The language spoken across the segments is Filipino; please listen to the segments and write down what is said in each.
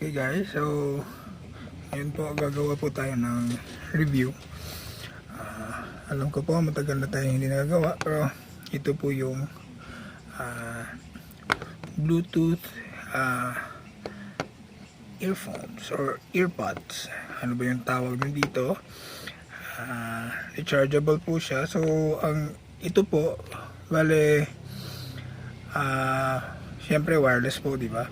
Okay guys, so ngayon po gagawa po tayo ng review. Ah, alam ko po matagal na tayo hindi nagagawa pero ito po yung ah, Bluetooth ah, earphones or earpods. Ano ba yung tawag nyo dito? Ah, rechargeable po siya. So ang ito po bale ah syempre wireless po, di ba?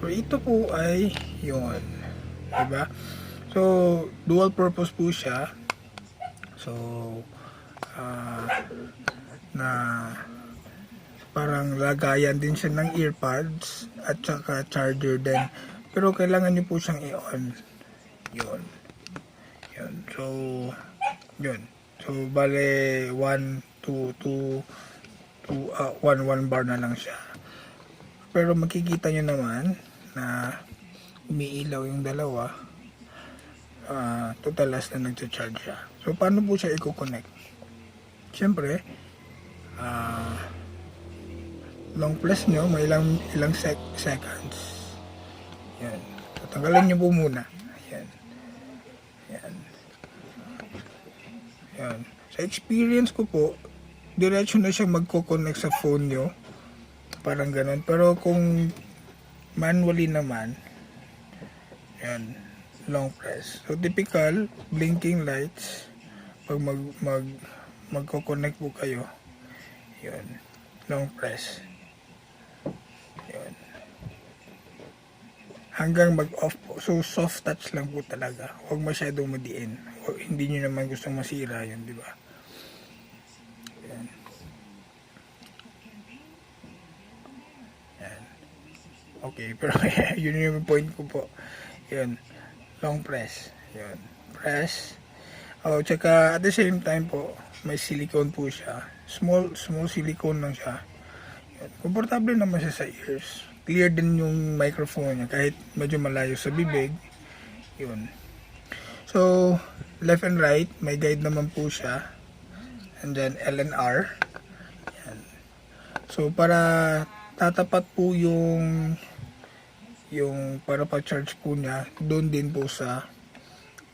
Pero ito po ay yun. Di ba? So, dual purpose po siya. So, ah, na parang lagayan din siya ng earpods at saka charger din. Pero kailangan nyo po siyang i-on. Yun. Yun. So, yun. So, bale, 1, 2, 2, 2, 1, 1 bar na lang siya. Pero makikita nyo naman na umiilaw yung dalawa. Ah, totalas na nagcha-charge siya. So, paano po siya i-connect? Siyempre, ah, long press nyo, may ilang, ilang sec- seconds. Yan. Tatanggalan nyo po muna. Yan. Yan. Yan. Sa experience ko po, diretso na siya magko-connect sa phone nyo. Parang ganun. Pero kung manually naman, yan, long press. So typical, blinking lights, pag mag, mag, magko-connect po kayo, yun, long press. Yun. Hanggang mag-off po. So soft touch lang po talaga. Huwag masyadong madiin. O, hindi nyo naman gustong masira yun, di ba? Okay, pero yun yung point ko po. Yun. Long press. Yun. Press. Oh, tsaka at the same time po, may silicone po siya. Small, small silicone lang siya. Yun. Komportable naman siya sa ears. Clear din yung microphone niya kahit medyo malayo sa bibig. Yun. So, left and right, may guide naman po siya. And then L and R. Yan. So, para tatapat po yung yung para pa-charge po niya doon din po sa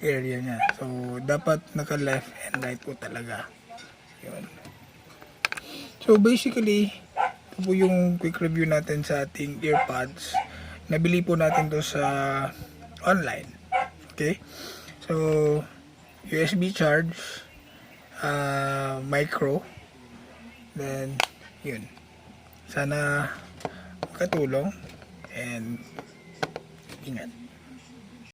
area niya. So, dapat naka left and right po talaga. Yun. So, basically, ito po yung quick review natin sa ating earpods. Nabili po natin to sa online. Okay? So, USB charge, uh, micro, then, yun. Sana makatulong and ingat.